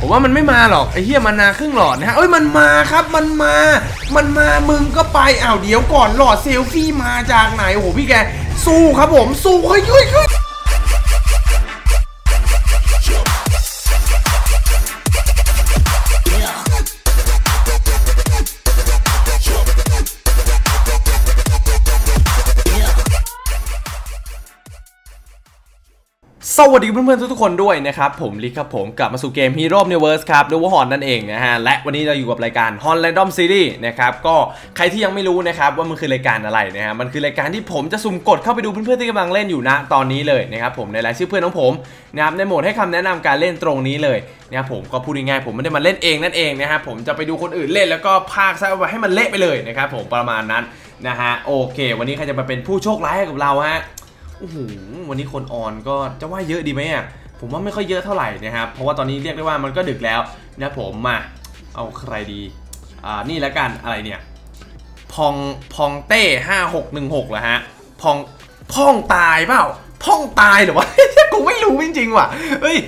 ผมว่ามันไม่มาหรอกไอ้เฮียมันนาครึ่งหลอดนะฮะเอ้ยมันมาครับมันมา มันมามึงก็ไปอ้าวเดี๋ยวก่อนหลอดเซลฟี่มาจากไหนโอ้โหพี่แกสู้ครับผมสู้เฮ้ยเฮ้ย สวัสดีเพื่อนๆทุกคนด้วยนะครับผมลิกครับผมกลับมาสู่เกม Hero Universe ครับดูว่าฮอนนั่นเองนะฮะและวันนี้เราอยู่กับรายการ Hon Random Series นะครับก็ใครที่ยังไม่รู้นะครับว่ามันคือรายการอะไรนะฮะมันคือรายการที่ผมจะสุ่มกดเข้าไปดูเพื่อนๆที่กำลังเล่นอยู่ณตอนนี้เลยนะครับผมในรายชื่อเพื่อนของผมนะครับในโหมดให้คำแนะนำการเล่นตรงนี้เลยนะครับผมก็พูดง่ายๆผมไม่ได้มาเล่นเองนั่นเองนะครับผมจะไปดูคนอื่นเล่นแล้วก็พากซะให้มันเละไปเลยนะครับผมประมาณนั้นนะฮะโอเค วันนี้ใครจะมาเป็นผู้โชคร้ายให้กับเราฮะ โอ้โหวันนี้คนออนก็จะว่าเยอะดีไหมอะผมว่าไม่ค่อยเยอะเท่าไหร่นะครับ เพราะว่าตอนนี้เรียกได้ว่ามันก็ดึกแล้วนะผมมาเอาใครดี อ่า นี่แล้วกันอะไรเนี่ย พอง พองเต้ห้าหกหนึ่งหกเหรอฮะ พอง พ่องตายเปล่า พ่องตายหรือวะ กูไม่รู้จริงๆว่ะ เฮ้ย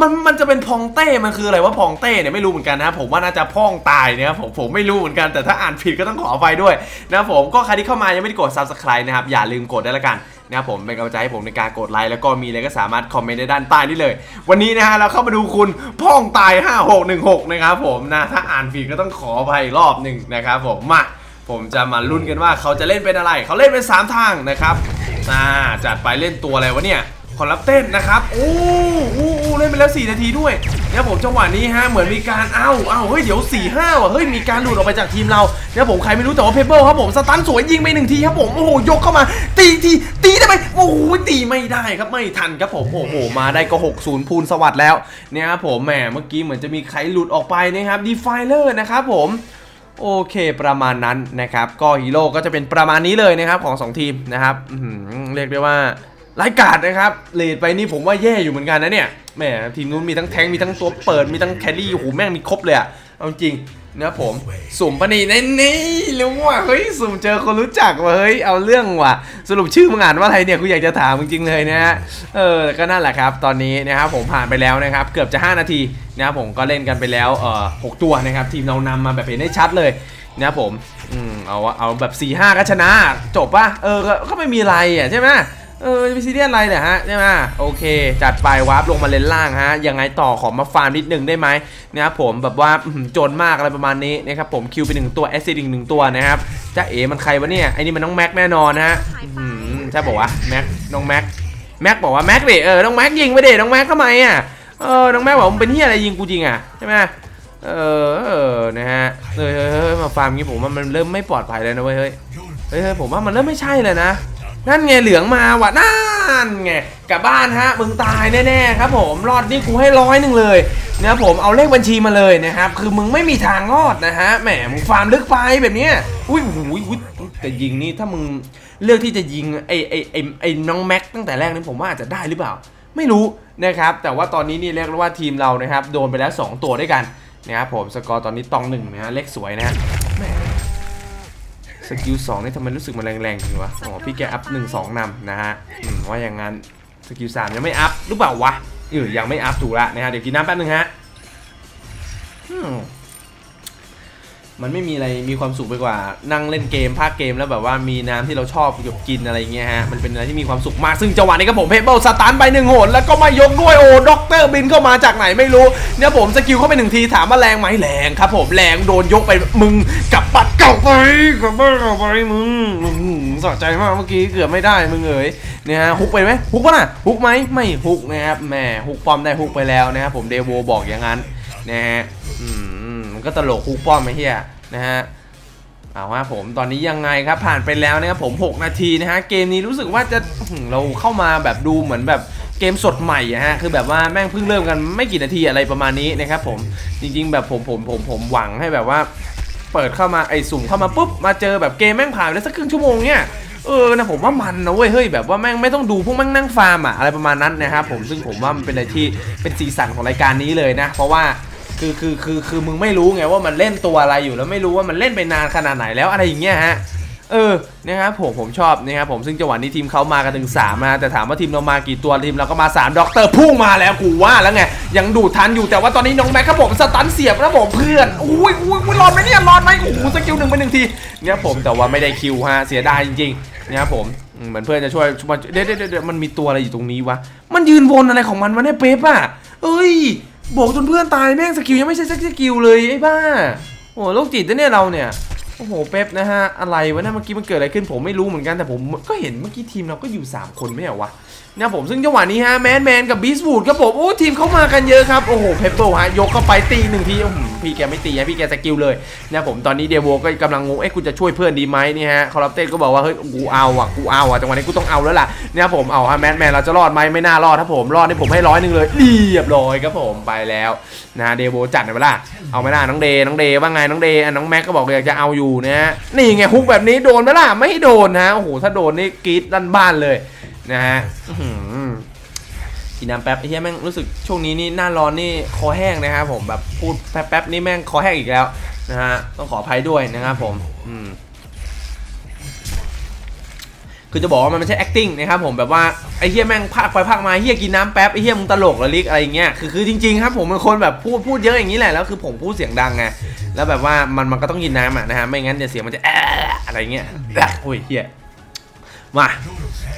มัน มันจะเป็นพองเต้ มันคืออะไรว่าพองเต้เนี่ยไม่รู้เหมือนกันนะ ผมว่าน่าจะพ่องตายเนะครับผม ผมไม่รู้เหมือนกัน แต่ถ้าอ่านผิดก็ต้องขออภัยด้วยนะผม ก็ใครที่เข้ามายังไม่ได้กด subscribe นะครับ อย่าลืมกดได้ละกัน นะครับผมเป็นกำลังใจให้ผมในการกดไลค์แล้วก็มีอะไรก็สามารถคอมเมนต์ในด้านใต้นี่เลย วันนี้นะฮะเราเข้ามาดูคุณพ่องตาย 5616 นะครับผมนะถ้าอ่านผิดก็ต้องขออภัยรอบหนึ่งนะครับผมมาผมจะมาลุ้นกันว่าเขาจะเล่นเป็นอะไร เขาเล่นเป็น 3 ทางนะครับอ่าจัดไปเล่นตัวอะไรวะเนี่ย ขอรับเต้นนะครับโอ้โอ้โอ้เล่นไปแล้ว 4 นาทีด้วยนะครับผมจังหวะนี้ฮะเหมือนมีการเอ้าเอ้าเฮ้ยเดี๋ยว4 5ว่ะเฮ้ยมีการหลุดออกไปจากทีมเรานะครับผมใครไม่รู้แต่ว่าเพเบิลครับผมสตันสวยยิงไปหนึ่งทีครับผมโอ้โหยกเข้ามา ตีทีตีได้ไหมโอ้โหตีไม่ได้ครับไม่ทันครับผมโอ้โหมาได้ก็60พูนสวัสดแล้วเนี่ยครับผมแหมเมื่อกี้เหมือนจะมีใครหลุดออกไปนะครับดีไฟเลอร์นะครับผมโอเคประมาณนั้นนะครับ ก็ฮีโร่ก็จะเป็นประมาณนี้เลยนะครับของ 2 ทีมนะครับเรียกได้ว่า ไร้กาดนะครับเลดไปนี่ผมว่าแย่อยู่เหมือนกันนะเนี่ยแหมทีมนู้นมีทั้งแทงมีทั้งตัวเปิดมีทั้งแครี่โอ้โหแม่งมีครบเลยอะเอาจริงนะครับผมสุ่มปนี่นี่นี่รู้ว่าเฮ้ยสุ่มเจอคนรู้จักว่ะเฮ้ยเอาเรื่องว่ะสรุปชื่อมึงอ่านว่าอะไรเนี่ยกูอยากจะถามจริงๆเลยนะฮะเออก็นั่นแหละครับตอนนี้นะครับผมผ่านไปแล้วนะครับเกือบจะ 5 นาทีนะครับผมก็เล่นกันไปแล้วเอ่อหกตัวนะครับทีมเรานำมาแบบเห็นได้ชัดเลยนะครับผมอืมเอาเอาแบบ4ี่ห้าก็ชนะ จบป่ะเออก็ไม่มีอะไรอะใช่ไหม เออจะไปซีเรียสอะไรเนี่ยฮะใช่ไหมโอเค จัดไปวาร์ปลงมาเลนล่างฮะยังไงต่อขอมาฟาร์มนิดนึงได้ไหมนะครับผมแบบว่าจนมากอะไรประมาณนี้นะครับผมคิวไปหนึ่งตัวแอสซิดอีกหนึ่งตัวนะครับจ้าเอ๋มันใครวะเนี่ยไอ้นี่มันน้องแม็กแน่นอนนะฮะใช่บอกว่าแม็กน้องแม็กแม็กบอกว่าแม็กดิเออน้องแม็กยิงไปดิน้องแม็กทำไมอะเออน้องแม็กบอกมึงเป็นเฮียอะไรยิงกูจริงอะใช่ไหมเออเออนะฮะเฮ้ยเฮ้ยเฮ้ยมาฟาร์มงี้ผมว่ามันเริ่มไม่ปลอดภัยเลยนะเว้ยเฮ้ยเฮ้ยผมว่ามันเริ่มไม่ใช่เลยนะ นั่นไงเหลืองมาว่ะนั่นไงกลับบ้านฮะมึงตายแน่ๆครับผมรอดนี่กูให้ร้อยหนึ่งเลยนะครับผมเอาเลขบัญชีมาเลยนะครับคือมึงไม่มีทางรอดนะฮะแหมมึงฟาร์มลึกไปแบบนี้อุ้ยอุ้ยอุ้ยแต่ยิงนี่ถ้ามึงเลือกที่จะยิงไอ้ไอ้ไอ้ไอ้น้องแม็กตั้งแต่แรกนี่ผมว่าอาจจะได้หรือเปล่า ไม่รู้นะครับแต่ว่าตอนนี้นี่เรียกว่าทีมเรานะครับโดนไปแล้ว 2 ตัวด้วยกันนะครับผมสกอร์ตอนนี้ตองหนึ่งนะฮะเลขสวยนะฮะ สกิลสองนี่ทำไมรู้สึกมันแรงๆจริงวะ อ๋อ พี่แกอัพหนึ่งสองนำนะฮะว่าอย่างนั้นสกิลสามยังไม่อัพหรือเปล่าวะเออยังไม่อัพถูกละนะฮะ เดี๋ยวกินน้ำแป๊บนึงฮะ มันไม่มีอะไรมีความสุขไปกว่า นั่งเล่นเกมภาคเกมแล้วแบบว่ามีน้ำที่เราชอบหยบกินอะไรเงี้ยฮะมันเป็นอะไรที่มีความสุขมากซึ่งจังหวะนี้ครับผมเพเบิลสตาร์ทไปหนึ่งโหนแล้วก็มายกด้วยโอ้ด็อกเตอร์บินเข้ามาจากไหนไม่รู้เนี่ยผมสกิลเข้าไปหนึ่งทีถามว่าแรงไหมแรงครับ ผมแรงโดนยกไปมึงกับปัดเก่าไปกับบ้านเก่าไปมึงสะใจมากเมื่อกี้เกือบไม่ได้มึงเอ๋ยเนี่ยฮะฮุกไปไหมฮุกปะน่ะฮุกไหมไม่ฮุกนะครับแหมฮุกป้อมได้ฮุกไปแล้วนะครับผมเดโวบอกอย่างนั้นนะฮะอืม มันก็ตลกฮุกป้อมไอ้เหี้ยนะฮะเอาว่าผมตอนนี้ยังไงครับผ่านไปแล้วนะครับผม 6 นาทีนะฮะเกมนี้รู้สึกว่าจะเราเข้ามาแบบดูเหมือนแบบเกมสดใหม่อะฮะคือแบบว่าแม่งเพิ่งเริ่มกันไม่กี่นาทีอะไรประมาณนี้นะครับผมจริง ๆ แบบผมผมผมผมหวังให้แบบว่า เปิดเข้ามาไอ้สุ่มเข้ามาปุ๊บมาเจอแบบเกมแม่งผ่านไปได้สักครึ่งชั่วโมงเนี่ยเออนะผมว่ามันนะเว้ยเฮ้ยแบบว่าแม่งไม่ต้องดูพวกแม่งนั่งฟาร์มอะอะไรประมาณนั้นนะครับผมซึ่งผมว่ามันเป็นอะไรที่เป็นสีสันของรายการนี้เลยนะ เพราะว่า คือคือคือคือมึงไม่รู้ไงว่ามันเล่นตัวอะไรอยู่แล้วไม่รู้ว่ามันเล่นไปนานขนาดไหนแล้วอะไรอย่างเงี้ยฮะเออนะครับผมผมชอบนะครับผมซึ่งจังหวะนี้ทีมเขามากันถึง3นะแต่ถามว่าทีมเรามากี่ตัวทีมเราก็มา 3ด็อกเตอร์พุ่งมาแล้วกูว่าแล้วไงยังดูทันอยู่แต่ว่าตอนนี้น้องแม็กครับผมสตันเสียบนะผมเพื่อนอุ้ยอุ้ยอุ้ยรอดไหมเนี่ยรอดไหมโอ้โหสกิลหนึ่งไปหนึ่งทีเนี่ยผมแต่ว่าไม่ได้คิวฮะเสียดายจริงๆนะครับผมเหมือนเพื่อนจะช่วยมาเดี๋ยวเดี๋ยวเดมันมีตัวอะไรอยู่ตรงนี้วะมันยืนวนอะไรของมันวะเนี่ยเป๊ปอะเอ้ย บอกจนเพื่อนตายแม่งสกิลยังไม่ใช่สักสกิลเลยไอ้บ้า โอ้โหโรคจิตนะเนี่ยเราเนี่ย โอ้โหเป๊ปนะฮะ อะไรวะเนี่ยเมื่อกี้มันเกิดอะไรขึ้นผมไม่รู้เหมือนกันแต่ผมก็เห็นเมื่อกี้ทีมเราก็อยู่ 3 คนไม่เหรอวะ นะผมซึ่งจังหวะนี้ฮะแมนแมนกับบีสบูดครับผมโอ้ทีมเข้ามากันเยอะครับโอ้โหเพเปิลฮะยกเข้าไปตีหนึ่งทีอื้อหือพี่แกไม่ตีฮะพี่แกสกิลเลยนะผมตอนนี้เดโวก็กำลังงงเอ้กูจะช่วยเพื่อนดีไหมนี่ฮะคอร์รัปเต้ก็บอกว่าเฮ้ยกูเอาอะกูเอาอะจังหวะนี้กูต้องเอาแล้วล่ะเนี่ยผมเอาฮะแมนแมนเราจะรอดไหมไม่น่ารอดถ้าผมรอดนี่ผมให้ร้อยหนึ่งเลยเรียบร้อยครับผมไปแล้วนะเดโวจัดหน่อยเวล่ะเอาไม่ล่ะน้องเดน้องเดว่าไงน้องเดอะน้องแม็กก็บอกอยากจะเอาอยู่นะฮะนี่ไงฮุกแบบนี้โดนไหมล่ะไม่โดนนะโอ้โหถ้าโดนนี่กรี๊ดลั่นบ้านเลย นะฮะอื้อหือกินน้ำแป๊บไอ้เหี้ยแม่งรู้สึกช่วงนี้นี่หน้าร้อนนี่คอแห้งนะครับผมแบบพูดแป๊บๆนี่แม่งคอแห้งอีกแล้วนะฮะต้องขออภัยด้วยนะครับผมอืมคือจะบอกว่ามันไม่ใช่ acting นะครับผมแบบว่าไอ้เหี้ยแม่งพากไปพากมาเหี้ยกินน้ำแป๊บไอ้เหี้ยมึงตลกเหรอลิกอะไรอย่างเงี้ยคือคือจริงๆครับผมเป็นคนแบบพูดพูดเยอะอย่างนี้แหละแล้วคือผมพูดเสียงดังไงแล้วแบบว่ามันมันก็ต้องกินน้ำอะนะฮะไม่งั้นเดี๋ยวเสียงมันจะแอะอะไรเงี้ยแอะโอ้ยเหี้ย มา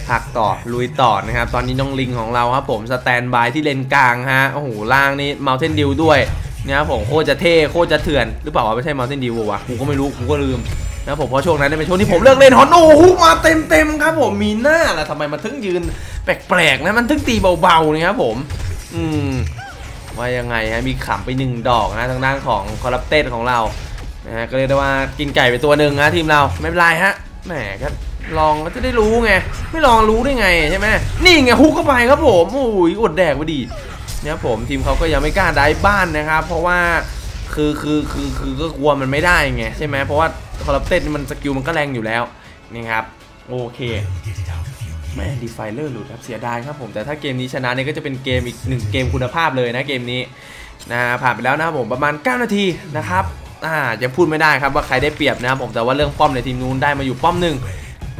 พักต่อลุยต่อนะครับ ตอนนี้น้องลิงของเราครับผมสแตนบายที่เลนกลางฮะโอ้โหล่างนี่เมาเทนดิวด้วยนะครับผมโคตรจะเท่โคตรจะเถื่อนหรือเปล่าวะไม่ใช่เมาเทนดิววะกูก็ไม่รู้กูก็ลืมนะผมเพราะช่วงนั้นเป็นช่วงที่ผมเลิกเล่นฮอนโอ้โหมาเต็มเต็มครับผมมีหน้าละทำไมมันถึงยืนแปลกๆนะมันถึงตีเบาๆนะครับผม อืมว่ายังไงฮะมีขำไปหนึ่งดอกนะทางด้านของคอร์รัปเต้ของเรานะฮะก็เรียกได้ว่ากินไก่ไปตัวหนึ่งนะทีมเราไม่เป็นไรฮะแหมก็ ลองก็จะได้รู้ไง ไม่ลองรู้ได้ไงใช่ไหมนี่ไงฮุกเข้าไปครับผมโอ้ยอดแดกไปดีเนี่ยผมทีมเขาก็ยังไม่กล้าได้บ้านนะครับ เพราะว่าคือคือคือคือก็กลัวมันไม่ได้ไงใช่ไหมเพราะว่าคอร์รัปเต็มันสกิลมันก็แรงอยู่แล้วนี่ครับโอเคแม่ดีไฟเลอร์หลุดครับเสียดายครับผมแต่ถ้าเกมนี้ชนะเนี่ยก็จะเป็นเกมอีกหนึ่งเกมคุณภาพเลยนะเกมนี้นะผ่านไปแล้วนะครับผมประมาณ 9 นาทีนะครับอ่ายังพูดไม่ได้ครับว่าใครได้เปรียบนะครับผมแต่ว่าเรื่องป้อมในทีมนู้นได้มาอยู่ป้อมหนึ่ง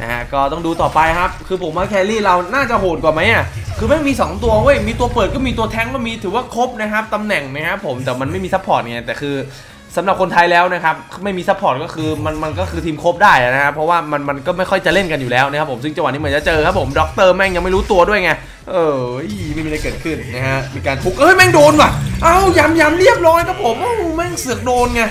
นะฮะก็ต้องดูต่อไปครับ คือผมว่าแครี่เราน่าจะโหดกว่าไหมอะคือไม่งมี 2 ตัวเว้ยมีตัวเปิดก็มีตัวแทงก็มีถือว่าครบนะครับตำแหน่งนะครับผมแต่มันไม่มีซัพพอร์ตไงแต่คือสำหรับคนไทยแล้วนะครับไม่มีซัพพอร์ตก็คือมันมันก็คือทีมครบได้นะครับเพราะว่ามันมันก็ไม่ค่อยจะเล่นกันอยู่แล้วนะครับผมซึ่งจังหวะนี้เหมือนจะเจอครับผมด็อกเตอร์แม่งยังไม่รู้ตัวด้วยไงเออไม่มีอะไรเกิดขึ้นนะฮะมีการทุกเอ้ยแม่งโดนว่ะเอ้ายำยำเรียบร้อยครับผมโอ้แม่งเสือกโดนไง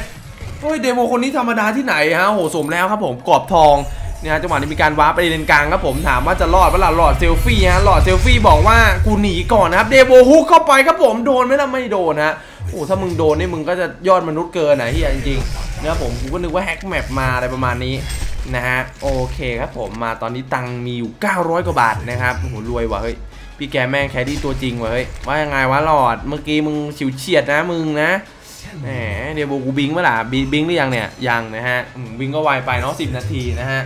โอ้ยเดโมคนนี้ธรรมดาที่ไหนฮะโหสมแล้วครับผมกรอบทอง เนี่ยจังหวะนี้มีการวาร์ปไปเลนกลางครับผมถามว่าจะรอดเวลาหลอดเซลฟี่ฮะหลอดเซลฟี่บอกว่ากูหนีก่อนนะครับเดโมฮุกเข้าไปครับผมโดนไหมล่ะไม่โดนฮะโอ้ถ้ามึงโดนนี่มึงก็จะยอดมนุษย์เกินนะเฮียจริงๆเนี่ยผมกูก็นึกว่าแฮกแมปมาอะไรประมาณนี้นะฮะโอเคครับผมมาตอนนี้ตังมีอยู่ 900 กว่าบาทนะครับโอ้โหรวยว่ะเฮ้ยพี่แกแม่งแคดี้ตัวจริงว่ะเฮ้ยว่ายังไงวะหลอดเมื่อกี้มึงฉิวเฉียดนะมึงนะแหมเดี๋ยวกูบิงเมื่อไหร่บิบิงหรือยังเนี่ยยังนะฮะบิงก็ไวไปเนาะสินาทีนะฮะ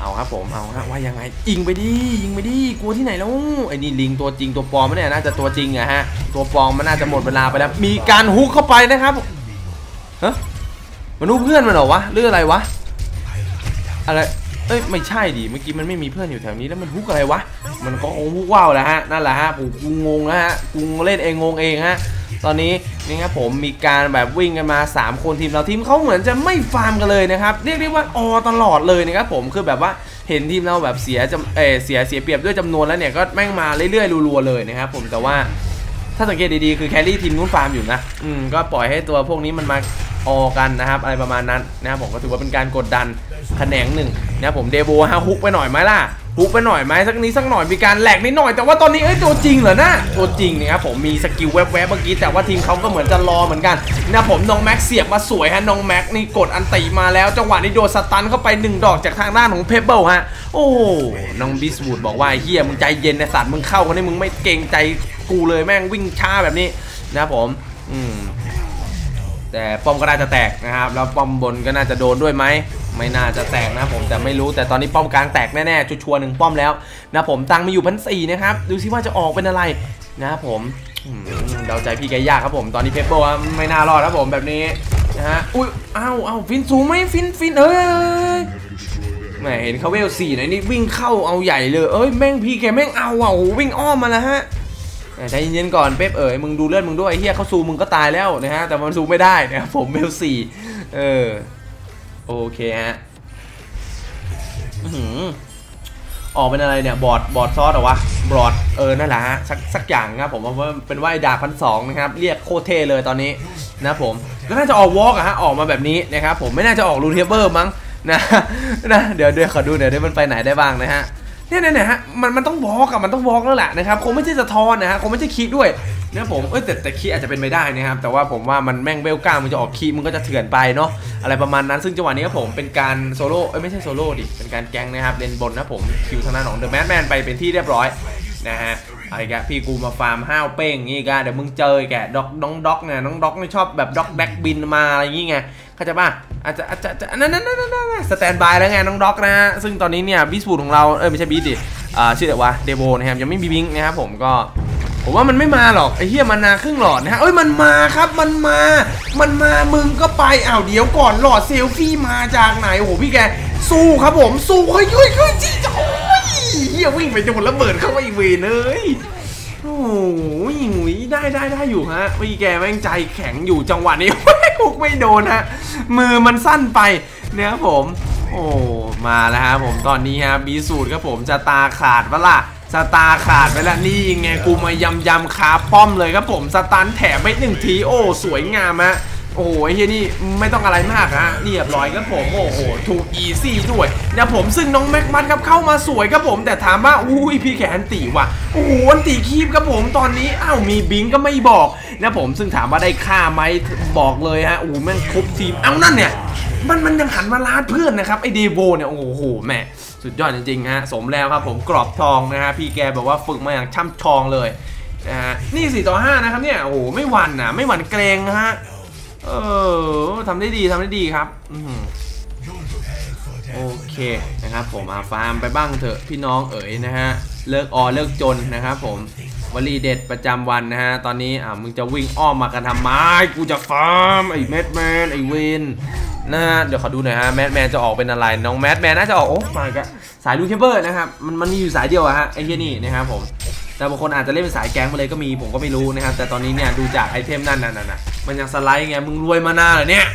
เอาครับผมเอาฮะว่ายังไงยิงไปดิยิงไปดิกลัวที่ไหนแล้วไอ้นี่ลิงตัวจริงตัวปลอมมันเนี่ยน่าจะตัวจริงอะฮะตัวปลอมมันน่าจะหมดเวลาไปแล้วมีการฮุกเข้าไปนะครับฮะมันฮุกเพื่อนมันเหรอวะหรืออะไรวะอะไรเอ้ยไม่ใช่ดิเมื่อกี้มันไม่มีเพื่อนอยู่แถวนี้แล้วมันฮุกอะไรวะมันก็คงฮุกว่าวแหละฮะนั่นแหละฮะผมกูงงแล้วฮะกูเล่นเองงงเองฮะ ตอนนี้นี่ครับผมมีการแบบวิ่งกันมา 3 คนทีมเราทีมเขาเหมือนจะไม่ฟาร์มกันเลยนะครับเรียกได้ว่าออตลอดเลยนะครับผมคือแบบว่าเห็นทีมเราแบบเสียจำเออเสียเสียเปรียบด้วยจำนวนแล้วเนี่ยก็แม่งมาเรื่อยๆรัวๆเลยนะครับผมแต่ว่า ถ้าสังเกตดีๆคือแครี่ทีมนู้นฟาร์มอยู่นะ อืมก็ปล่อยให้ตัวพวกนี้มันมาออกันนะครับ อะไรประมาณนั้นนะครับผมก็ถือว่าเป็นการกดดันแขนงหนึ่งนะครับผมเดโบฮะฮุกไปหน่อยไหมล่ะฮุกไปหน่อยไหมสักนี้สักหน่อยมีการแหลกนิดหน่อยแต่ว่าตอนนี้เอ้ยตัวจริงเหรอนะตัวจริงนะครับผมมีสกิลแวบๆเมื่อกี้แต่ว่าทีมเขาก็เหมือนจะรอเหมือนกันนะผมน้องแม็กเสียบมาสวยฮะน้องแม็กนี่กดอันติมาแล้วจังหวะนี้โดนสตันเข้าไปหนึ่งดอกจากทางด้านของเพเบิลฮะโอ้น้องบิสวูดบอกว่าเฮียมึงใจเย็นนะสัตว์มึงเข้าคนนี้มึงไม่เกรงใจ กูเลยแม่งวิ่งช้าแบบนี้นะครับผม อืมแต่ป้อมก็น่าจะแตกนะครับ แล้วป้อมบนก็น่าจะโดนด้วยไหมไม่น่าจะแตกนะผมแต่ไม่รู้แต่ตอนนี้ป้อมกลางแตกแน่ๆชัวร์หนึ่งป้อมแล้วนะผมตังค์มีอยู่พันสี่นะครับดูซิว่าจะออกเป็นอะไรนะครับผมอืมเดาใจพี่แกยากครับผมตอนนี้เพปเปอร์ไม่น่ารอดครับผมแบบนี้นะฮะอุ้ยอ้าวอ้าวฟินสูงไหมฟินฟินเอ้ยแหมเห็นเขาเวลสี่หน่อยนี่วิ่งเข้าเอาใหญ่เลยเอ้ยแม่งพี่แกแม่งเอาอะโอ้วิ่งอ้อมมาแล้วฮะ ใจเย็นๆก่อนเป๊ปเอ๋ยมึงดูเลือดมึงด้วยเฮียเขาซูมมึงก็ตายแล้วนะฮะแต่มันซูมไม่ได้นะครับผมเวลสี่เออโอเคฮะอือออกเป็นอะไรเนี่ยบอร์ดบอร์ดซอสหรอวะบอร์ดเออนั่นแหละฮะสักสักอย่างครับผมว่าเป็นว่าดาบพันสองนะครับเรียกโคเทเลยตอนนี้นะผมก็น่าจะออกวอล์กอะฮะออกมาแบบนี้นะครับผมไม่น่าจะออกรูเทเบิลมั้งนะนะเดี๋ยวเดี๋ยวขอดูเดี๋ยวเดี๋ยวมันไปไหนได้บ้างนะฮะ เนี่ยเนี่ยฮะมันมันต้องวอล์กอะมันต้องวอล์กแล้วแหละนะครับคงไม่ใช่สะท้อนนะฮะคงไม่ใช่คีดด้วยนะครับผมเอ้ยแต่แต่คีอาจจะเป็นไปได้นะครับแต่ว่าผมว่ามันแม่งเวลก้ามันจะออกคีมันก็จะเถื่อนไปเนาะอะไรประมาณนั้นซึ่งจังหวะนี้ครับผมเป็นการโซโล่เอ้ยไม่ใช่โซโล่ดิเป็นการแก๊งนะครับเลนบนนะผมคิวทางด้านของเดอะแมทแมนไปเป็นที่เรียบร้อย นะฮะอะไรแกพี่กูมาฟาร์มห้าวเป้งงี้แกเดี๋ยวมึงเจอแกด็อกน้องด็อกเนี่ยน้องด็อกนี่ชอบแบบด็อกแบ็กบินมาอะไรอย่างงี้ไงเข้าใจป่ะอาจจะอาจจะนั่นนั่นนั่นนั่นสแตนบายแล้วไงน้องด็อกนะฮะซึ่งตอนนี้เนี่ยบีสบูดของเราเออไม่ใช่บีสดิอ่าชื่ออะไรวะเดโบนะครับยังไม่มีบิงนะครับผมก็ผมว่ามันไม่มาหรอกไอ้เหี้ยมันนาครึ่งหลอดนะฮะเอ้ยมันมาครับมันมา มันมามึงก็ไปอ้าวเดี๋ยวก่อนหลอดเซลฟี่มาจากไหนโอ้โหพี่แกสู้ครับผมสู้เฮ้ยเฮ้ยเฮ้ยจีโอ้ย เหี้ยวิ่งไปจนระเบิดเข้าไปอีกเวรเลยโอ้โหหุยได้ได้ได้อยู่ฮะพี่แกแม่งใจแข็งอยู่จังหวะนี้พุกไม่โดนฮะ มือมันสั้นไปเนี่ยครับผม โอ้ มาแล้วครับผมตอนนี้ฮะบีสูตรครับผมจะตาขาดวะล่ะสตาขาดไปแล้วนี่ไงกูมายำยำคาป้อมเลยครับผมสตันแถมไปหนึ่งทีโอ้ สวยงามฮะ โอ้โหเฮียนี่ไม่ต้องอะไรมากฮะเรียบร้อยครับผมโอ้โหถูกอีซี่ด้วยนะผมซึ่งน้องแม็กมันครับเข้ามาสวยครับผมแต่ถามว่าอุ้ยพี่แขนตีว่ะโอ้โหอันตีคีบครับผมตอนนี้อ้าวมีบิงก็ไม่บอกนะผมซึ่งถามว่าได้ค่าไหมบอกเลยฮะโอ้โหแม่งครบทีมเอ้านั่นเนี่ยมันมันยังหันมาลาดเพื่อนนะครับไอเดโวเนี่ยโอ้โหแหม่สุดยอดจริงๆฮะสมแล้วครับผมกรอบทองนะฮะพี่แกแบบว่าฝึกมาอย่างช่ำชองเลยนะฮะนี่4ต่อ5นะครับเนี่ยโอ้โหไม่หวั่นนะไม่หวั่นเกรงนะฮะ เออทำได้ดีทำได้ดีครับอืมโอเคนะครับผมอาฟาร์มไปบ้างเถอะพี่น้องเอ๋ยนะฮะเลิกออเลิกจนนะครับผมวลีเด็ดประจำวันนะฮะตอนนี้อ่ามึงจะวิ่งอ้อมมากันทำไมกูจะฟาร์มไอ้แมดแมนไอ้เวนนะฮะเดี๋ยวขอดูหน่อยฮะแมดแมนจะออกเป็นอะไรน้องแมดแมนน่าจะออกโอ้มาอีกแล้วสายลูเคเบอร์นะครับมันมันมีอยู่สายเดียวอะฮะไอ้เหี้ยนี่นะครับผม แต่บางคนอาจจะเล่นเป็นสายแก๊งมาเลยก็มีผมก็ไม่รู้นะครับแต่ตอนนี้เนี่ยดูจากไอเทมนั่นน่ะน่ะน่ะมันยังสไลด์ไงมึงรวยมานาเหรอเนี่ย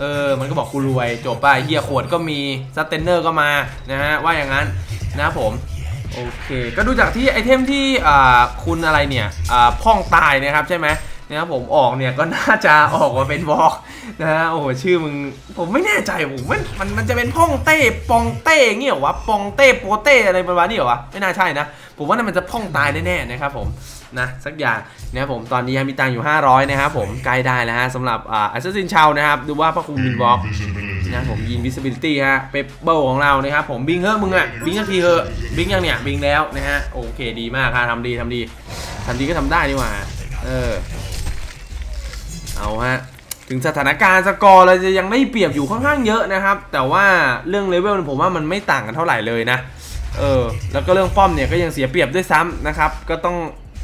เออมันก็บอกกูรวยจบไปเฮียขวดก็มีสเตนเนอร์ก็มานะฮะว่าอย่างนั้นนะครับผมโอเค ก็ดูจากที่ไอเทมที่อ่าคุณอะไรเนี่ยอ่าพ่องตายนะครับใช่ไหม นะครับผมออกเนี่ยก็น่าจะออกมาเป็นวอล์กนะฮะโอ้โหชื่อมึงผมไม่แน่ใจผมมันมันมันจะเป็นพ่องเต้ปองเต้เงี้ยหรอวะปองเต้โปเต้อะไรประมาณนี้เหรอวะไม่น่าใช่นะผมว่านั่นมันจะพ่องตายแน่ๆนะครับผมนะสักอย่างนะครับผมตอนนี้มีตังอยู่ 500 นะครับผมใกล้ได้แล้วฮะสำหรับอ่าอัสซินชาวนะครับดูว่าพระครูมินวอล์กนะผมยิง visibility ฮะเปเปิลของเรานะครับผมบิงเฮ้มึงอะบิงสักทีเถอะบิงยังเนี่ยบิงแล้วนะฮะโอเคดีมากครับทำดีทำดีทำดีก็ทำได้นี่หว่าเออ เอาฮะ ถึงสถานการณ์สกอร์เราจะยังได้เปรียบอยู่ค่อนข้างเยอะนะครับ แต่ว่าเรื่องเลเวลผมว่ามันไม่ต่างกันเท่าไหร่เลยนะ เออ แล้วก็เรื่องป้อมเนี่ยก็ยังเสียเปรียบด้วยซ้ำนะครับ ก็ต้อง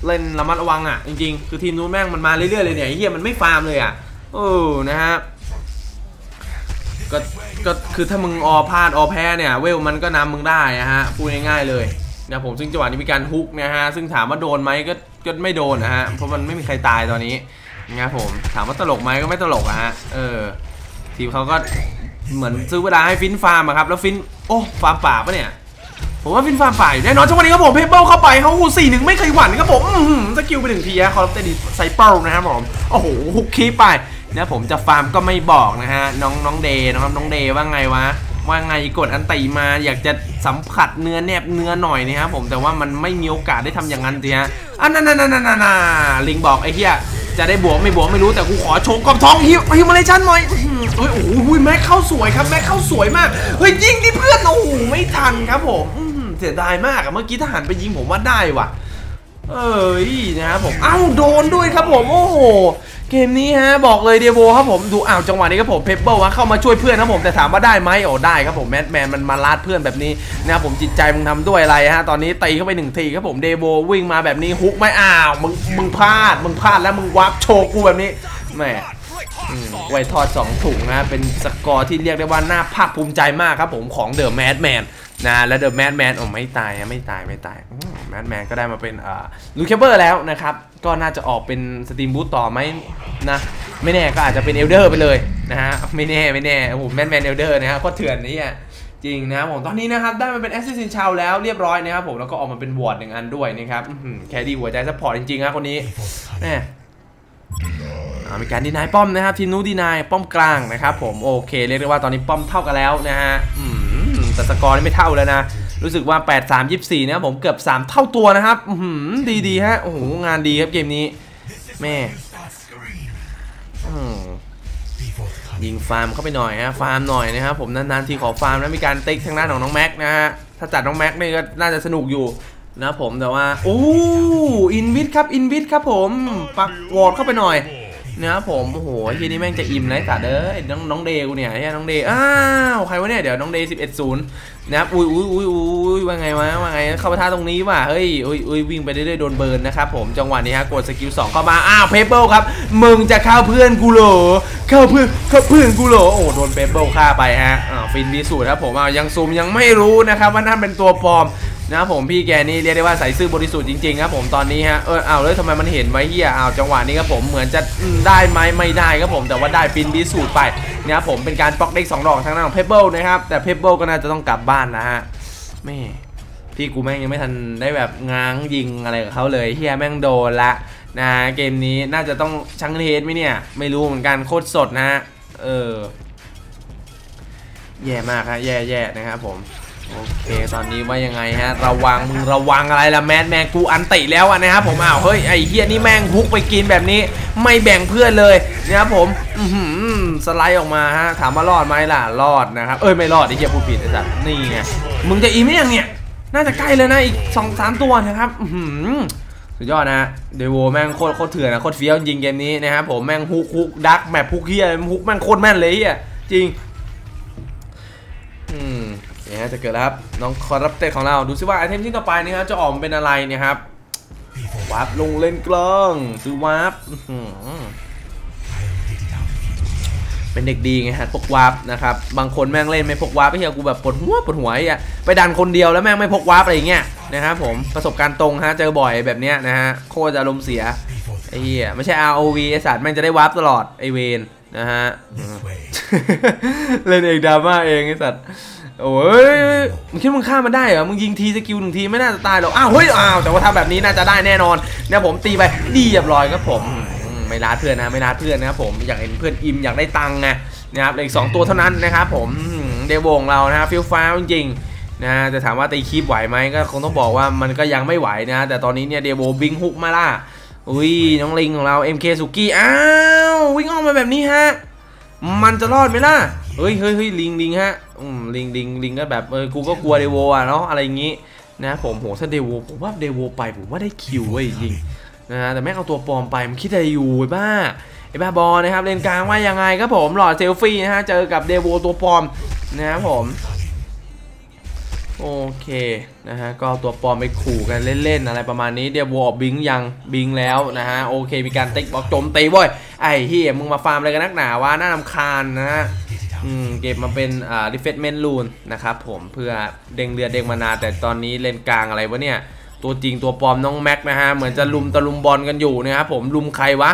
เล่นระมัดระวังอะ จริง ๆ คือทีมนู้นแม่งมันมาเรื่อยๆเลยเนี่ยไอ้เฮียมันไม่ฟาร์มเลยอะ เออ นะฮะก็ก็คือถ้ามึงออพลาดออแพ้เนี่ยเวลมันก็นำมึงได้อะฮะพูดง่ายๆเลยนะผมซึ่งจังหวะนี้มีการฮุกนะฮะซึ่งถามว่าโดนไหมก็ก็ไม่โดนนะฮะเพราะมันไม่มีใครตายตอนนี้ นะครับผมถามว่าตลกไหมก็ไม่ตลกอะฮะเออทีมเขาก็เหมือนซื้อเวลาให้ฟินฟาร์มอะครับแล้วฟินโอ้ฟาร์มป่าปะเนี่ยผมว่าฟินฟาร์มป่าอยู่แน่นอนจังวะนี้ครับผมเพเบิลเข้าไปเขาสี่หนึ่งไม่เคยหวั่นครับผมสกิลไปหนึ่งทีฮะคอร์ปเตดิไซเปิลนะครับผมโอ้โหฮุกคีไปนะผมจะฟาร์มก็ไม่บอกนะฮะน้องน้องเดย์นะครับน้องเดย์ว่าไงวะ ว่าไงกดอันตีมาอยากจะสัมผัสเนื้อแนบเนื้อหน่อยนะครับผมแต่ว่ามันไม่มีโอกาสได้ทำอย่างนั้นสิฮะอันนั้นนั่นนั่นนั่นลิงบอกไอ้เหี้ยจะได้บวกไม่บวกไม่รู้แต่กูขอโชว์กอบทองฮิวฮิวมาเลชั่นหน่อยเฮ้ยโอ้โหแม็กเข้าสวยครับแม็กเข้าสวยมากเฮ้ยยิงที่เพื่อนโอ้โหไม่ทันครับผมเสียดายมากอะเมื่อกี้ทหารไปยิงผมว่าได้ว่ะ เอ้ยนะครับผมเอ้าโดนด้วยครับผมโอ้โห เกมนี้ฮะบอกเลยเดโวครับผมดูอ้าวจังหวะนี้ครับผมเพเปิลวะเข้ามาช่วยเพื่อนครับผมแต่ถามว่าได้ไหมโอ้ได้ครับผมแมทแมนมันมาลาดเพื่อนแบบนี้นะครับผมจิตใจมึงทำด้วยอะไรฮะตอนนี้ตีเข้าไปหนึ่งทีครับผมเดโววิ่งมาแบบนี้ฮุกไม่อ้าวมึงมึงพลาดมึงพลาดแล้วมึงวับโชว์กูแบบนี้แหมไวทอด2ถุงนะเป็นสกอร์ที่เรียกได้ว่าน่าภาคภูมิใจมากครับผมของเดอะแมดแมน นะและเดอะแมดแมนโอ้ไม่ตายนะไม่ตายไม่ตายแมดแมนก็ได้มาเป็นอ่าลูเคเบอร์แล้วนะครับ ก็น่าจะออกเป็นสตรีมบูตต่อไหมนะ ไม่แน่ก็อาจจะเป็นเอลเดอร์ไปเลยนะฮะไม่แน่ไม่แน่โอ้โหแมดแมนเอลเดอร์นะฮะโคตรเถื่อนนี่อะจริงนะครับผมตอนนี้นะครับได้มาเป็นแอสซิสซินชาวแล้วเรียบร้อยนะครับผมแล้วก็ออกมาเป็นวอร์ดหนึ่งอันด้วยนะครับแคดีหัวใจซัพพอร์ตจริงๆครับคนนี้แม่อ่ามีการดีนายป้อมนะครับทีมนู้ดีนายป้อมกลางนะครับผมโอเคเรียกได้ว่าตอนนี้ป้อมเท่ากันแล้วนะฮะอืม แต่สกอร์นี่ไม่เท่าแล้วนะ รู้สึกว่า 8 3 24 นะครับผมเกือบ 3 เท่าตัวนะครับอือหือดีดีฮะ โอ้โห งานดีครับเกมนี้ แม่ยิงฟาร์มเข้าไปหน่อยฮะ ฟาร์มหน่อยนะครับผมนานๆทีขอฟาร์มแล้วมีการติ๊กทางด้านของน้องแม็กนะฮะ ถ้าจัดน้องแม็กนี่ก็น่าจะสนุกอยู่นะผมแต่ว่าโอ้อินวิทครับ อินวิทครับผม ปักวอร์ดเข้าไปหน่อย นะครับผมโอ้โหทีนี้แม่งจะอิ่มเลยสัตว์เอ้ยน้องน้องเดกูเนี่ยไอ้น้องเดอ้าวใครวะเนี่ยเดี๋ยวน้องเดสิบเอ็ดศูนย์นะครับอุ้ยอุ้ยอุ้ยอุ้ยว่าไงวะว่าไงเข้ามาท่าตรงนี้ว่ะเฮ้ยอุ้ยอุ้ยวิ่งไปเรื่อยๆโดนเบิร์นนะครับผมจังหวะนี้ฮะกดสกิลสองเข้ามาอ้าวเพเปิลครับมึงจะเข้าเพื่อนกูเหรอเข้าเพื่อนเข้าเพื่อนกูเหรอโอ้โดนเพเปิลฆ่าไปฮะอ่าฟินบีสูตรครับผมอ่ายังซูมยังไม่รู้นะครับว่านั่นเป็นตัวปลอม นะครับผมพี่แกนี่เรียกได้ว่าใส่ซื่อบริสุทธิ์จริงๆครับผมตอนนี้ฮะเออเอาเลยทำไมมันเห็นไว้เฮียเอาจังหวะนี้ครับผมเหมือนจะได้ไหมไม่ได้ครับผมแต่ว่าได้ฟินบีสูตรไปนะครับผมเป็นการปล็อกเด็กสองดอกทางด้านของเพเปิลนะครับแต่เพเปิลก็น่าจะต้องกลับบ้านนะฮะแม่พี่กูแม่งยังไม่ทันได้แบบง้างยิงอะไรกับเขาเลยเฮียแม่งโดนละนะเกมนี้น่าจะต้องชังเทสไหมเนี่ยไม่รู้เหมือนกันโคตรสดนะฮะเออแย่มากครับแย่แย่นะครับผม โอเคตอนนี้ว่ายังไงฮะ ระวังมึงระวังอะไรละแมนแมนกูอันติแล้วอะนะครับผมอ้าวเฮ้ยไอ้เฮียนี่แม่งฮุกไปกินแบบนี้ ไม่แบ่งเพื่อนเลยนะครับผมอือหือสไลด์ออกมาฮะถามว่ารอดไหมล่ะรอดนะครับเอ้ยไม่รอดไอ้เฮียพูดผิดไอ้สัตว์นี่ไงมึงจะอีไหมยังเนี่ยน่าจะใกล้เลยนะอีกสองสามตัวนะครับอือหือสุดยอดนะเดวโวแม่งโคตรโคตรเถื่อนนะโคตรเฟี้ยวจริงเกมนี้นะครับผมแม่งฮุกฮุกดักแมปฮุกเฮียฮุกแม่งโคตรแม่นเลยเฮียจริง นี่ยฮะจะเกิดแล้วครับน้องคอรับเตของเราดูซิว่าไอเทมที่ต่อไปนะครับจะออกมาเป็นอะไรเนี่ยครับวาร์ปลงเล่นกล้องซื้อวาร์ปเป็นเด็กดีไงฮะพกวาร์ปนะครับบางคนแม่งเล่นไม่พกวาร์ปไอเหี้ยกูแบบปวดหัวปวดหัวไอ้ไปดันคนเดียวแล้วแม่งไม่พกวาร์ปอะไรเงี้ยนะครับผมประสบการณ์ตรงฮะเจอบ่อยแบบเนี้ยนะฮะโคตรจะอารมณ์เสียไอ้เหี้ยไม่ใช่ ROV ไอสัตว์แม่งจะได้วาร์ปตลอดไอเวนนะฮะเล่นเองดราม่าเองไอสัตว์ โอ้ยมึงคิดว่ามึงฆ่ามันได้เหรอ มึงยิงทีสกิลหนึ่งทีไม่น่าจะตายหรอก อ้าว เฮ้ย อ้าว แต่ว่าถ้าแบบนี้น่าจะได้แน่นอนเนี่ยผมตีไปดีเรียบร้อยครับผมไม่ลาดเพื่อนนะ ไม่ลาดเพื่อนนะครับผม อยากเห็นเพื่อนอิ่มอยากได้ตังค์ไงนะครับเหลืออีกสองตัวเท่านั้นนะครับผม เดวงเรานะครับฟิลฟ้าจริงนะแต่ถามว่าตีคีบไหวไหมก็คงต้องบอกว่ามันก็ยังไม่ไหวนะ แต่ตอนนี้เนี่ยเดโวบิงฮุกมาล่าอุ้ยน้องลิงของเรา MK สุกี้อ้าววิ่งออกมาแบบนี้ฮะ มันจะรอดไหมล่ะ เฮ้ยเฮ้ยเฮ้ยลิงลิงฮะอืมลิงลิงลิงก็แบบเออกูก็กลัวเดโวอะเนาะอะไรอย่างงี้นะผมโหถ้าเดโวผมว่าเดโวไปผมว่าได้คิวเว้ยจริงนะฮะแต่แม่งเอาตัวปลอมไปมันคิดอะไรอยู่ไอ้บ้าไอ้บ้าบอนะครับเลนกลางว่ายังไงครับผมหลอดเซลฟี่นะฮะเจอกับเดโวตัวปลอมนะครับผมโอเคนะฮะก็เอาตัวปลอมไปขู่กันเล่นๆอะไรประมาณนี้เดี๋ยววอร์บิงยังบิงแล้วนะฮะโอเคมีการติ๊กบอกโจมตีเว้ยไอ้เฮียมึงมาฟาร์มอะไรกันนักหนาวะน่ารำคาญนะฮะ อืมเก็บมาเป็นอ่า refreshment rune นะครับผมเพื่อเด้งเรือเด้งมานา แต่ตอนนี้เลนกลางอะไรวะเนี่ย ตัวจริงตัวปลอมน้องแม็กนะฮะ เหมือนจะลุมตะลุมบอลกันอยู่นะครับผมลุมใครวะ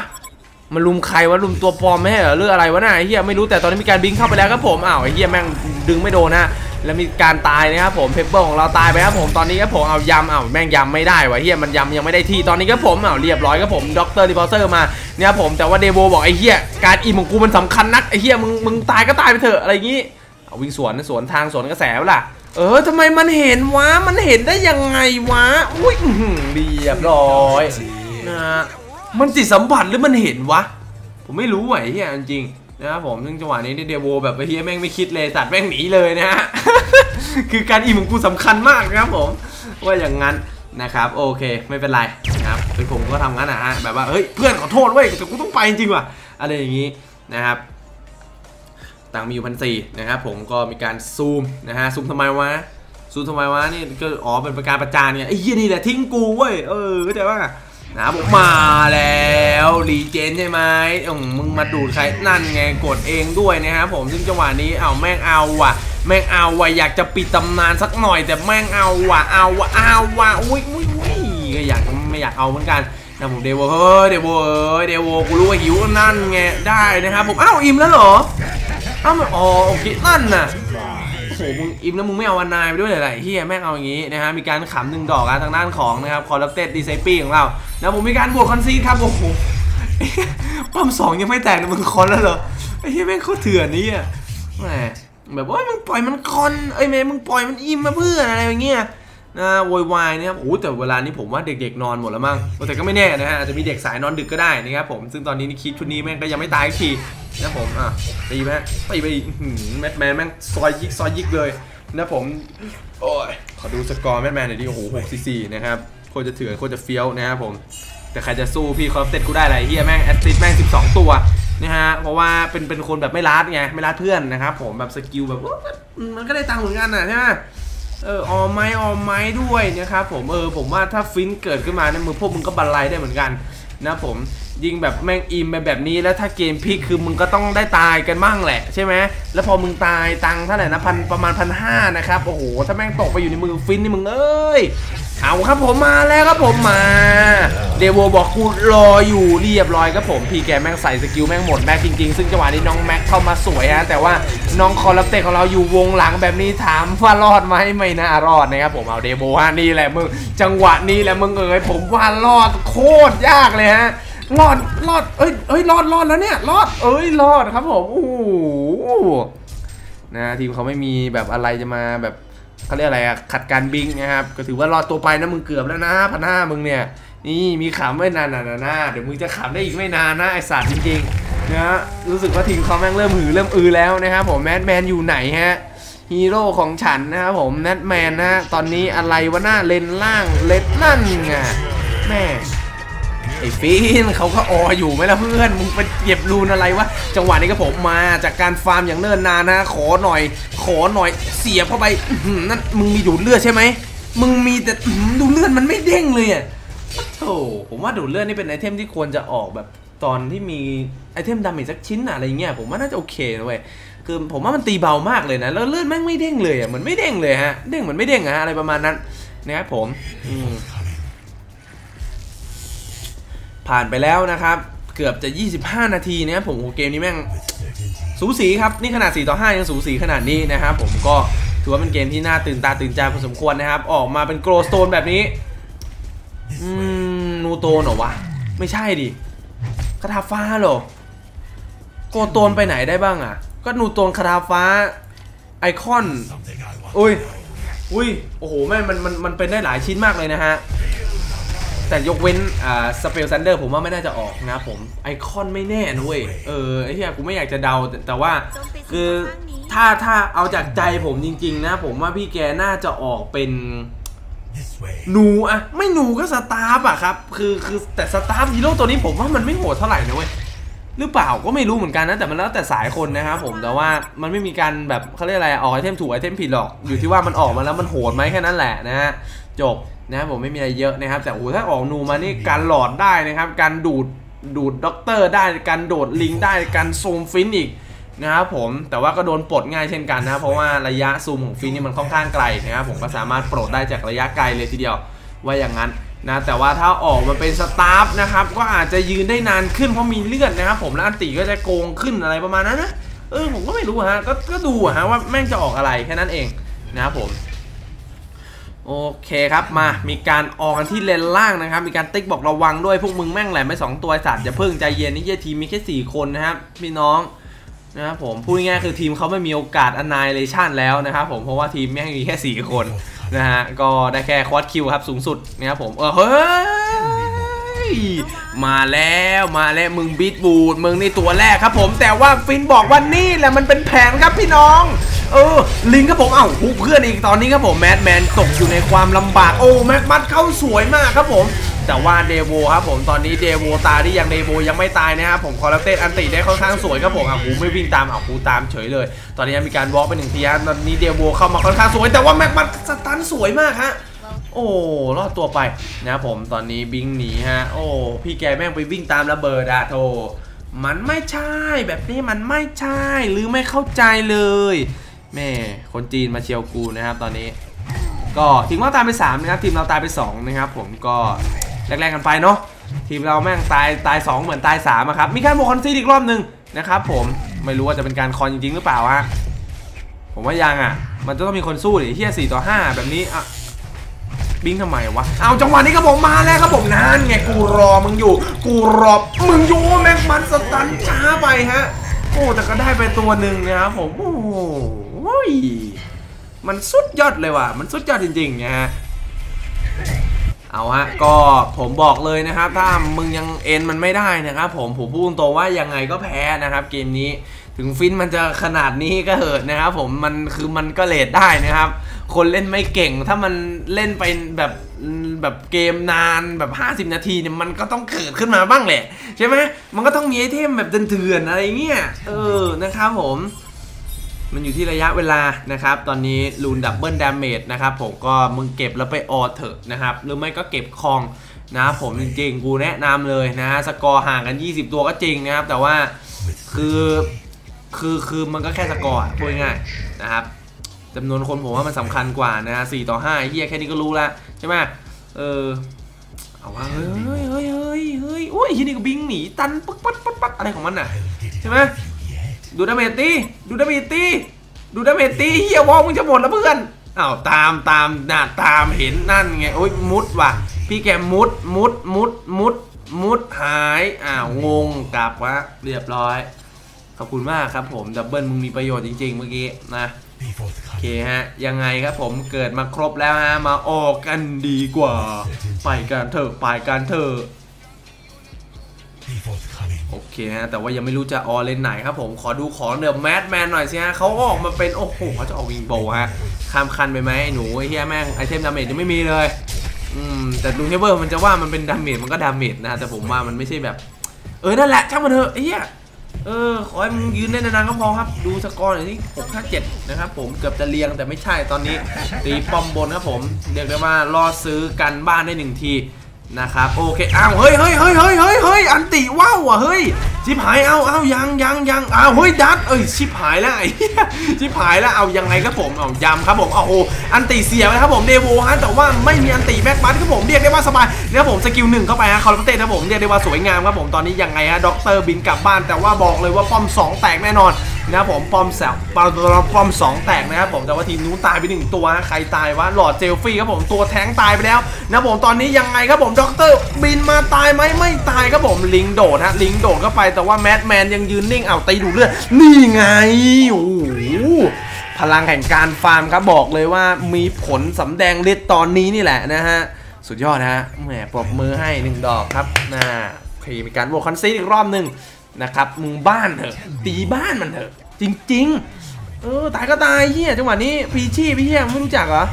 มันลุมใครวะลุมตัวปลอมไม่ใช่เหรอเรื่องอะไรวะน่ะไอ้เฮียไม่รู้แต่ตอนนี้มีการบิงเข้าไปแล้วครับผมอ้าวไอ้เฮียแม่งดึงไม่โดนนะ แล้วมีการตายนะครับผมเพปเปอร์ของเราตายไปครับผมตอนนี้ครับผมเอายำเอ้าแม่งยำไม่ได้วะเฮียมันยำยังไม่ได้ที่ตอนนี้ครับผมเอ้าเรียบร้อยครับผมด็อกเตอร์ดิพอเซอร์มาเนี่ยครับผมแต่ว่าเดโวบอกไอ้เฮียการอิ่มของกูมันสำคัญนักไอ้เฮียมึงมึงตายก็ตายไปเถอะอะไรอย่างงี้เอาวิ่งสวนสวนทางสวนกระแสเวล่ะเออทำไมมันเห็นวะมันเห็นได้ยังไงวะอุ้ยเรียบร้อยนะมันจิตสัมผัสหรือมันเห็นวะ ผมไม่รู้ไหวเฮียจริง นะครับผมซึ่งจังหวะนี้เดโวแบบเฮียแม่งไม่คิดเลยสัตว์แม่งหนีเลยนะฮะ คือการอิ่มของกูสำคัญมากนะครับผม ว่าอย่างนั้นนะครับโอเคไม่เป็นไรนะครับคือผมก็ทำงั้นนะฮะแบบว่าเฮ้ยเพื่อนขอโทษเว้ยแต่กูต้องไปจริงว่ะอะไรอย่างนี้นะครับตังมีอยู่พันสี่นะครับผมก็มีการซูมนะฮะซูมทำไมวะซูมทำไมวะนี่ก็อ๋อเป็นประการประจานเนี่ยไอ้เหี้ยนี่แหละทิ้งกูเว้ยเออเข้าใจว่า นะผมมาแล้วรีเจนใช่ไหมอืมมึงมาดูดใครนั่นไงกดเองด้วยนะครับผมซึ่งจังหวะนี้เอาแม่งเอาว่ะ แม่งเอาว่ะอยากจะปิดตำนานสักหน่อย แต่แม่งเอาว่ะเอาว่ะเอาว่ะอุ้ยอุ้ยอุ้ยก็อยากไม่อยากเอาเหมือนกันนะผมเดวเฮ้ยเดวเอ้ยเดวกูรู้ว่าหิวนั่นไงได้นะครับผมอ้าวอิ่มแล้วเหรออ้าวอ๋อโอเคนั่นน่ะ โอ้โหมึงอิ่มแล้วมึงไม่เอาวันนายไปด้วยเลยไรเฮียแม่งเอาอย่างนี้นะฮะมีการขำหนึ่งดอกกันทางด้านของนะครับคอร์รัปเต็ดดีไซปี้ของเรานะผมมีการบวกคอนซีครับโอ้โหป้มสองยังไม่แตกเลยมึงคอนแล้วเหรอไอ้เฮียแม่งโคตรเถื่อนนี่อะแหมแบบว่ามึงปล่อยมันคอนเอ้ยแม่มึงปล่อยมันอิ่มมาเพื่ออะไรอย่างเงี้ยนะโวยวายนะครับโอ้แต่เวลานี้ผมว่าเด็กๆนอนหมดแล้วมั้งแต่ก็ไม่แน่นะฮะอาจจะมีเด็กสายนอนดึกก็ได้นะครับผมซึ่งตอนนี้นี่คิดชุดนี้แม่งก็ยังไม่ตายที นะผมอะตีไหมตีไปหือแมทแมนแม่งซอยยิกซอยยิกเลยนะผมโอ้ยขอดูสกอร์แมทแมนหน่อยดิโอ้โห6 4 4นะครับโคตรจะเถื่อนโคตรจะเฟี้ยวนะครับผมแต่ใครจะสู้พี่คอร์เต็ดกูได้ไรเฮียแม่งแอสซิสแม่ง 12 ตัวนะฮะเพราะว่าเป็นเป็นคนแบบไม่รัดไงไม่รัดเพื่อนนะครับผมแบบสกิลแบบมันก็ได้ตังค์เหมือนกันน่ะใช่ไหมเออออมไม้ออมไม้ด้วยนะครับผมเออผมว่าถ้าฟินเกิดขึ้นมาเนี่ยมือพวกมึงก็บันไลได้เหมือนกันนะผม ยิงแบบแม่งอิมไปแบบนี้แล้วถ้าเกมพลิกคือมึงก็ต้องได้ตายกันบ้างแหละใช่ไหมแล้วพอมึงตายตังเท่าไหร่นะพันประมาณพันห้านะครับโอ้โหถ้าแม่งตกไปอยู่ในมือฟินนี่มึงเอ้ยเอาครับผมมาแล้วครับผมมา เดวบอกกูรออยู่เรียบร้อยครับผมพี่แกแม่งใส่สกิลแม่งหมดแม็กจริงๆ ซึ่งจังหวะนี้น้องแม็กเข้ามาสวยฮะแต่ว่าน้องคอร์รัปเตของเราอยู่วงหลังแบบนี้ถามว่ารอดไหมไม่น่ารอดนะครับผมเอาเดโบฮะนี่แหละมึงจังหวะนี้แหละมึงเอ๋ยผมว่ารอดโคตรยากเลยฮะ รอดรอดเอ้ยเอ้ยรอดรอดแล้วเนี่ยรอดเอ้ยรอดครับผมโอ้โหนะทีมเขาไม่มีแบบอะไรจะมาแบบเขาเรียกอะไรอะขัดการบิงนะครับ ก็ถือว่ารอดตัวไปนะมึงเกือบแล้วนะพันห้ามึงเนี่ย นี่มีขำไม่นานนะนะเดี๋ยวมึงจะขำได้อีกไม่นานนะไอสัตว์จริงๆนะรู้สึกว่าทีมเขาแม่งเริ่มหือเริ่มอือแล้วนะครับผมแมดแมนอยู่ไหนฮะฮีโร่ของฉันนะครับผมแมดแมนนะตอนนี้อะไรวะหน้าเลนล่างเลนนั่นไงแม่ ไอ้ฟีนเขาก็อออยู่ไหมล่ะเพื่อน มึงไปเก็บรูนอะไรวะ จังหวะนี้ก็ผมมาจากการฟาร์มอย่างเนิ่นนานนะ ขอหน่อย ขอหน่อย เสียบเข้าไปนั่นมึงมีดูดเลือดใช่ไหม มึงมีแต่ดูดเลือดมันไม่เด้งเลยอะโธ่ผมว่าดูดเลือดนี่เป็นไอเทมที่ควรจะออกแบบตอนที่มีไอเทมดาเมจสักชิ้นอะไรเงี้ยผมว่าน่าจะโอเคนะเว้ยคือผมว่ามันตีเบามากเลยนะ แล้วเลือดแม่งไม่เด้งเลยอะเหมือนไม่เด้งเลยฮะ เด้งเหมือนไม่เด้งอะฮะอะไรประมาณนั้นนะครับผมอืม ผ่านไปแล้วนะครับ เกือบจะ 25 นาทีนะครับผมโอ้โหเกมนี้แม่งสูสีครับ นี่ขนาด 4 ต่อ 5 ยังสูสีขนาดนี้นะครับผมก็ถือว่าเป็นเกมที่น่าตื่นตาตื่นใจพอสมควรนะครับ ออกมาเป็นโกลสโตนแบบนี้อืมนูโตนเหรอวะ ไม่ใช่ดิคาถาฟ้าเหรอโกลโตนไปไหนได้บ้างอะ ก็นูโตนคาถาฟ้าไอคอน อุ้ย อุ้ย โอ้โหแม่งมันมันมันเป็นได้หลายชิ้นมากเลยนะฮะ แต่ยกเว้นอ่าสเปลซันเดอร์ผมว่าไม่น่าจะออกนะครับผมไอคอนไม่แน่นะเว้ยเออไอ้เหี้ยกูไม่อยากจะเดาแต่แต่ว่า คือถ้าถ้าเอาจากใจผมจริง ๆ นะ ผมว่าพี่แกน่าจะออกเป็นหนูอะไม่หนูก็สตาร์ฟอะครับ คือคือแต่สตาร์ฟฮีโร่ตัวนี้ผมว่ามันไม่โหดเท่าไหร่นะเว้ยหรือเปล่าก็ไม่รู้เหมือนกันนะแต่มันแล้วแต่สายคนนะครับผมแต่ว่ามันไม่มีการแบบเขาเรียกอะไรออกไอเทมถูกไอเทมผิดหรอกอยู่ที่ว่ามันออกมาแล้วมันโหดไหมแค่นั้นแหละนะฮะจบ นะครับผมไม่มีอะไรเยอะนะครับ แต่โอ้โหถ้าออกนูมานี่การหลอดได้นะครับ การดูดดูดด็อกเตอร์ได้การโดดลิงได้การซูมฟินอีกนะครับผมแต่ว่าก็โดนปลดง่ายเช่นกันนะเพราะว่าระยะซูมของฟินนี่มันค่อนข้างไกลนะครับผมก็สามารถปลดได้จากระยะไกลเลยทีเดียวว่าอย่างนั้นนะแต่ว่าถ้าออกมาเป็นสตาฟนะครับก็อาจจะยืนได้นานขึ้นเพราะมีเลือดนะครับผมแล้วอันติก็จะโกงขึ้นอะไรประมาณนั้นนะเออผมก็ไม่รู้ฮะก็ก็ดูฮะว่าแม่งจะออกอะไรแค่นั้นเองนะครับผม โอเคครับมา มีการออกกันที่เลนล่างนะครับ มีการติ๊กบอกระวังด้วยพวกมึงแม่งแหลมไปสองตัวไอ้สัตว์อย่าเพิ่งใจเย็นนี่เหี้ยทีมมีแค่สี่คนนะครับพี่น้องนะครับผมพูดง่ายๆคือทีมเขาไม่มีโอกาสอนายเลชั่นแล้วนะครับผมเพราะว่าทีมแม่งมีแค่สี่คนนะฮะก็ได้แค่ควอดคิวครับสูงสุดนะครับผมเออเฮ้ย มาแล้วมาแล้วมึงบีทบูดมึงนี่ตัวแรกครับผมแต่ว่าฟินบอกว่านี่แหละมันเป็นแผนครับพี่น้อง เออ ลิงครับผมเอ้าเพื่อนอีกตอนนี้ครับผมแมดแมนตกอยู่ในความลำบากโอ้แม็กมัดเข้าสวยมากครับผมแต่ว่าเดโวครับผมตอนนี้เดโวตายที่ยังเดโวยังไม่ตายนะครับผมคอร์เตสอันติได้ค่อนข้างสวยครับผมอะหูไม่วิ่งตามอะหูตามเฉยเลย ตอนนี้มีการวอล์กไปหนึ่งทีฮะตอนนี้เดโวเข้ามาค่อนข้างสวย แต่ว่าแม็กมัดสตันสวยมากฮะ โอ้รอดตัวไปนะครับผมตอนนี้บิงหนีฮะ โอ้พี่แกแม่งไปวิ่งตามระเบิดอะโธมันไม่ใช่แบบนี้มันไม่ใช่หรือไม่เข้าใจเลยแม่คนจีนมาเชียวกูนะครับตอนนี้ ก็ทีมเราตายไป3นะครับทีมเราตายไป2นะครับผมก็แลกๆกันไปเนาะทีมเราแม่งตายตาย 2 เหมือนตาย3อะครับมีการโมคอนซีอีกรอบหนึ่งนะครับผมไม่รู้ว่าจะเป็นการคอนจริงๆหรือเปล่าฮะผมว่ายังอะ มันจะต้องมีคนสู้ดิเฮีย4ต่อ 5 แบบนี้อะ บิงทำไมวะ เอาจังหวะนี้ครับผมมาแล้วครับผมนั่นไงกูรอมึงอยู่ กูรอมึงอยู่แม่งมันสตันช้าไปฮะ โอ้แต่ก็ได้ไปตัวหนึ่งนะครับผมโอ้โหมันสุดยอดเลยว่ะ มันสุดยอดจริงๆนะฮะเอาฮะก็ผมบอกเลยนะครับ ถ้ามึงยังเอ็นมันไม่ได้นะครับผมผมพูดตรงว่ายังไงก็แพ้นะครับเกมนี้ ถึงฟินมันจะขนาดนี้ก็เหอะนะครับผมมันคือมันก็เลทได้นะครับ คนเล่นไม่เก่งถ้ามันเล่นไปแบบแบบเกมนานแบบ 50 นาทีเนี่ยมันก็ต้องเกิดขึ้นมาบ้างแหละ ใช่ไหมมันก็ต้องมีไอเทมแบบเถื่อนๆอะไรเงี้ยเออนะครับผมมันอยู่ที่ระยะเวลานะครับ ตอนนี้ลูนดับเบิลดาเมจนะครับผมก็มึงเก็บแล้วไปออเถอะนะครับ หรือไม่ก็เก็บคองนะครับผมจริงๆ กูแนะนำเลยนะฮะสกอร์ห่างกัน 20 ตัวก็จริงนะครับ แต่ว่าคือ คือคือมันก็แค่สกอร์อะพูดง่ายๆนะครับจำนวนคนผมว่ามันสำคัญกว่านะฮะ4ต่อ5เฮียแค่นี้ก็รู้แล้วใช่ไหมเออเอาว่าเฮ้ยเฮ้ยเฮ้ยเฮ้ยโอ้ยทีนี่ก็บิงหนีตันปึ๊กปั๊ดปั๊ดปั๊ดอะไรของมันน่ะใช่ไหมดูดาเมจตีดูดาเมจตีดูดาเมจตีเฮียวอลมึงจะหมดแล้วเพื่อนอ้าวตามตามน่าตามเห็นนั่นไงโอ้ยมุดว่ะ พี่แกมุดมุดมุดมุดมุดหายอ้าวงงกลับวะเรียบร้อย ขอบคุณมากครับผมดับเบิลมึงมีประโยชน์จริง ๆ เมื่อกี้นะโอเคฮะ ยังไงครับผมเกิดมาครบแล้วฮะ มาออกกันดีกว่า ไปกันเถอะไปกันเถอะโอเคฮะ แต่ว่ายังไม่รู้จะออเลนไหนครับผมขอดูของเดอะแมดแมนหน่อยสิฮะเขาออกมาเป็น โอ้โหเขาจะออกวิงโบว์ฮะ ข้ามคันไปไหมไอ้หนูไอ้เฮียแม่งไอเทมดาเมจยังไม่มีเลย อืม แต่ดูเทเบิลมันจะว่ามันเป็นดาเมจมันก็ดาเมจนะ แต่ผมว่ามันไม่ใช่แบบ เออ นั่นแหละช่างมันเถอะไอ้เฮีย เออขอให้มึงยืนได้นานๆก็พอครับ ดูสกอร์หน่อยที่6 5 7นะครับผมเกือบจะเรียงแต่ไม่ใช่ตอนนี้ ตีป้อมบนครับผมเรียกได้ว่ารอซื้อกันบ้านได้หนึ่งทีนะครับโอเคอ้าวเฮ้ยเฮ้ยเฮ้ยเฮ้ยเฮ้ยเฮ้ยอันติว้าว ว่ะเฮ้ยชิบหายเอาเอายังยังยังเอาเฮ้ยดัดเอ้ยชิบหายแล้วไอ้ชิบหายแล้วเอายังไงครับผมเอายำครับผมเอาโหอันตีเสียไปครับผมเดโวฮะแต่ว่าไม่มีอันตีแม็กบัสครับผมเรียกได้ว่าสบายนะครับผมสกิลหนึ่งเข้าไปฮะคาร์ลเตครับผมเรียกได้ว่าสวยงามครับผมตอนนี้ยังไงฮะด็อกเตอร์บินกลับบ้าน แต่ว่าบอกเลยว่าป้อม 2 แตกแน่นอน นะครับผมปอมแสบปอมปอม2แตกนะครับผมแต่ว่าทีมนู้นตายไปหนึ่งตัวฮะใครตายวะหลอดเจลฟี่ครับผมตัวแท้งตายไปแล้วนะครับผมตอนนี้ยังไงครับผมด็อกเตอร์บินมาตายไหมไม่ตายครับผมลิงโดดฮะลิงโดดเข้าไปแต่ว่าแมดแมนยังยืนนิ่งเอาตีดูเลือดนี่ไงโอ้พลังแห่งการฟาร์มครับบอกเลยว่ามีผลสำแดงฤทธิ์ตอนนี้นี่แหละนะฮะสุดยอดนะฮะแหมปรบมือให้หนึ่งดอกครับนะโอเคมีการโหวตคอนซีอีกรอบหนึ่ง นะครับมึงบ้านเถอะ ตีบ้านมันเถอะ จริง ๆ เออตายก็ตายเฮียจังหวะนี้พีชีพี่เฮียไม่รู้จักเหรอ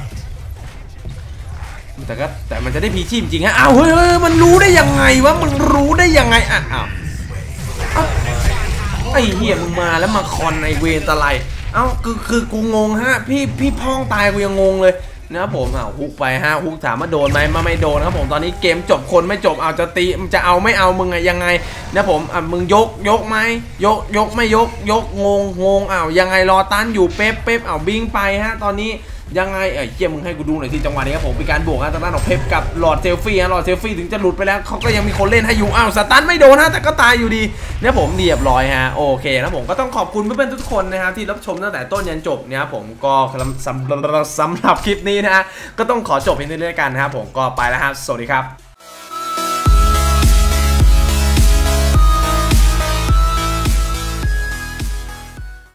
แต่ก็แต่มันจะได้พีชีจริงฮะอ้าวเฮ้ยเมันรู้ได้ยังไงวะมึงรู้ได้ยังไงอะอ้าวไอ้เฮียมึงมาแล้วมาคอนไอเวนตะไลเอ้าคือคือกูงงฮะพี่พี่พ้องตายกูยังงงเลย นะครับผมอ้าวฮุกไปฮะฮุกถามมาโดนไหมมาไม่โดนครับผมตอนนี้เกมจบคนไม่จบเอาจะตีมันจะเอาไม่เอามึงอะยังไงนะผมอะมึงยกยกไหมยกยกไม่ยกยกงงงงอ้าวยังไงรอตันอยู่เป๊ะเป๊ะอ้าวบิงไปฮะตอนนี้ ยังไงเอ้ยเยี่ยมึงให้กูดูหน่อยที่จังหวะนี้ครับผมเป็นการบวกฮะทางด้านของเพปกับหลอดเซลฟี่ฮะหลอดเซลฟี่ถึงจะหลุดไปแล้วเขาก็ยังมีคนเล่นให้อยู่อ้าวสตันไม่โดนฮะแต่ก็ตายอยู่ดีเนี่ยผมเรียบร้อยฮะโอเคนะผมก็ต้องขอบคุณเพื่อนๆทุกคนนะครับที่รับชมตั้งแต่ต้นยันจบเนี่ยครับผมก็สำหรับคลิปนี้นะฮะก็ต้องขอจบเพียงเท่านี้แล้วกันนะครับผมก็ไปแล้วฮะสวัสดีครับ